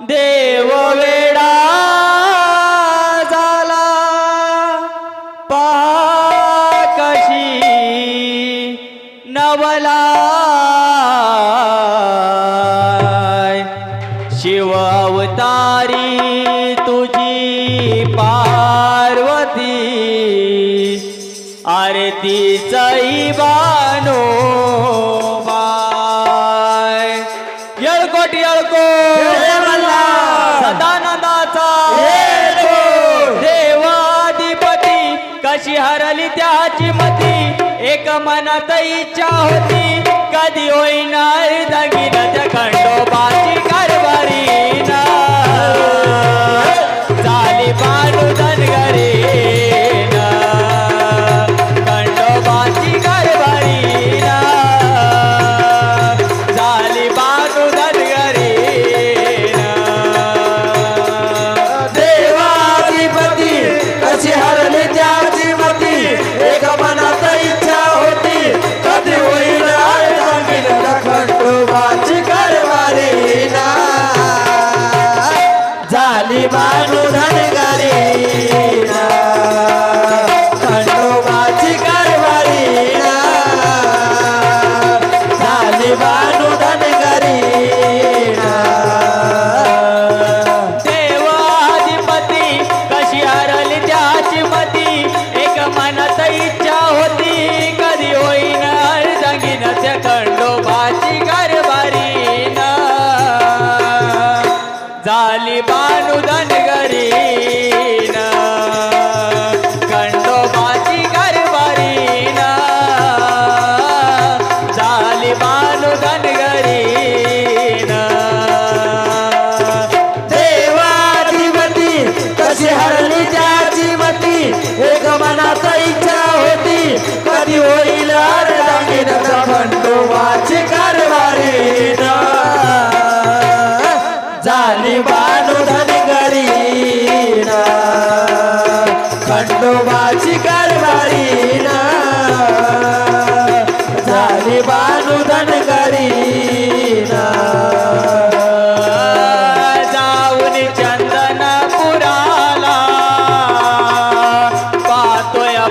देव वेडा झाला नवला तुझी पार्वती. आरती चई बा टिळको सदानंदाचा हो. देवाधिपती कशी हरली त्याची मती? एक मनात इच्छा होती कधी होईना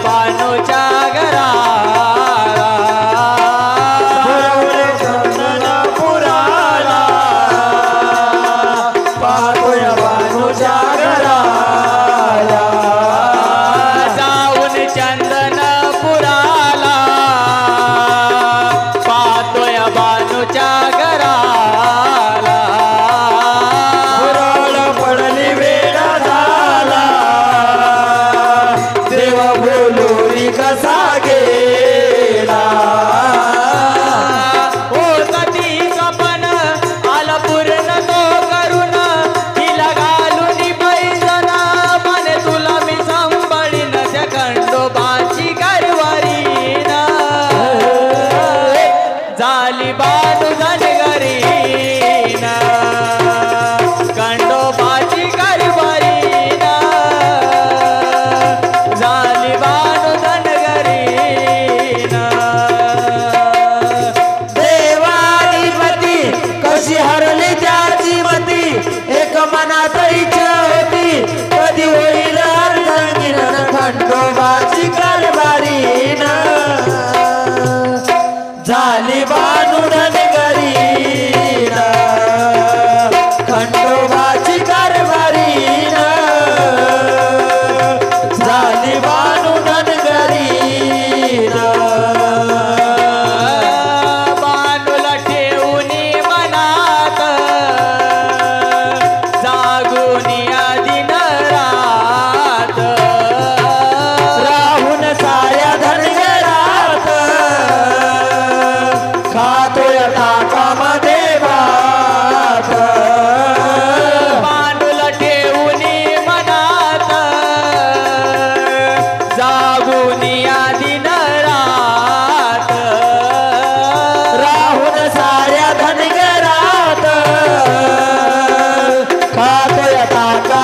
বানো যা